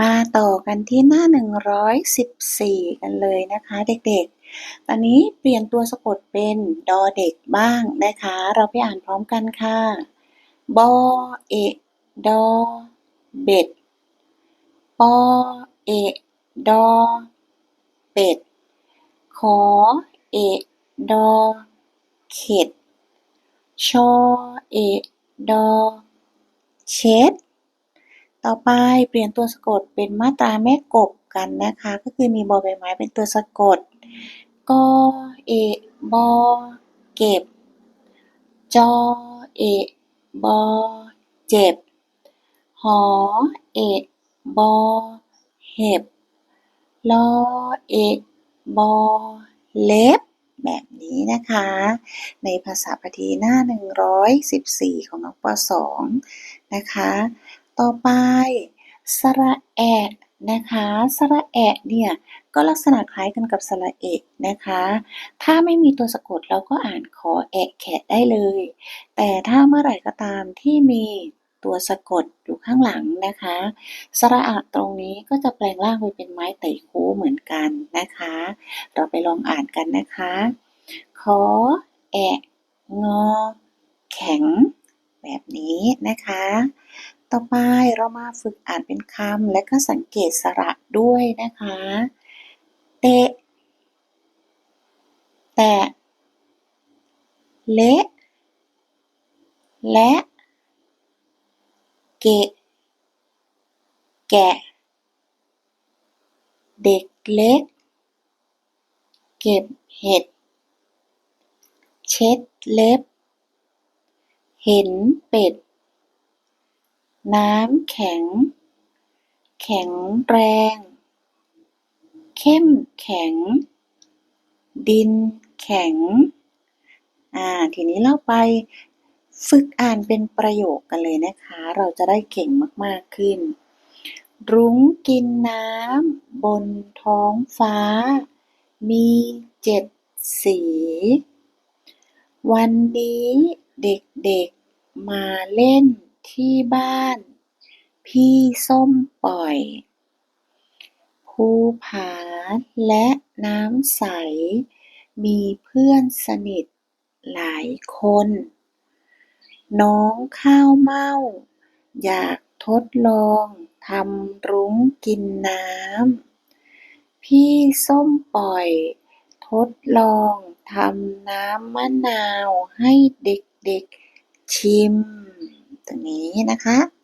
มาต่อกันที่หน้า 114 กันเลยนะคะเด็กๆ ตอนนี้เปลี่ยนตัวสะกดเป็นดอเด็กบ้างนะคะ เราไปอ่านพร้อมกันค่ะ บอเอดอเบ็ดปอเอดอเป็ด ขอเอดอเข็ด ชอเอดอเช็ด ต่อไปเปลี่ยนตัวสะกดเป็นมาตราแม่กบกันนะคะ ก็คือมีบอใบไม้เป็นตัวสะกดกอเอบอเก็บจอเอบอเจ็บหอเอบอเห็บลอเอบอเล็บ แบบนี้นะคะ ในภาษาพทีหน้า 114 ของน้องป .2 นะคะ ต่อไป สระแอะนะคะ สระแอะเนี่ยก็ลักษณะคล้ายกันกับสระเอะนะคะ ถ้าไม่มีตัวสะกดเราก็อ่านขอแอะแขะได้เลย แต่ถ้าเมื่อไหร่ก็ตามที่มีตัวสะกดอยู่ข้างหลังนะคะ สระอะตรงนี้ก็จะแปลงร่างไปเป็นไม้ไต่คูเหมือนกันนะคะ เราไปลองอ่านกันนะคะ ขอแอะงอ แข็ง แบบนี้นะคะ ต่อไปเรามาฝึกอ่านเป็นคำและก็สังเกตสระด้วยนะคะ เตะ แตะ เละ และ เกะ แกะ เด็กเล็ก เก็บเห็ด เช็ดเล็บ เห็นเป็ด น้ำแข็ง แข็งแรง เข้มแข็ง ดินแข็ง อ่า ทีนี้เราไปฝึกอ่านเป็นประโยคกันเลยนะคะ เราจะได้เก่งมากๆขึ้น รุ้งกินน้ำบนท้องฟ้า มีเจ็ดสี วันนี้เด็กๆมาเล่น ที่บ้าน พี่ส้มปล่อย ภูผาและน้ำใส มีเพื่อนสนิทหลายคน น้องข้าวเม่า อยากทดลองทำรุ้งกินน้ำ พี่ส้มปล่อย ทดลองทำน้ำมะนาวให้เด็กๆชิม ตรงนี้นะคะ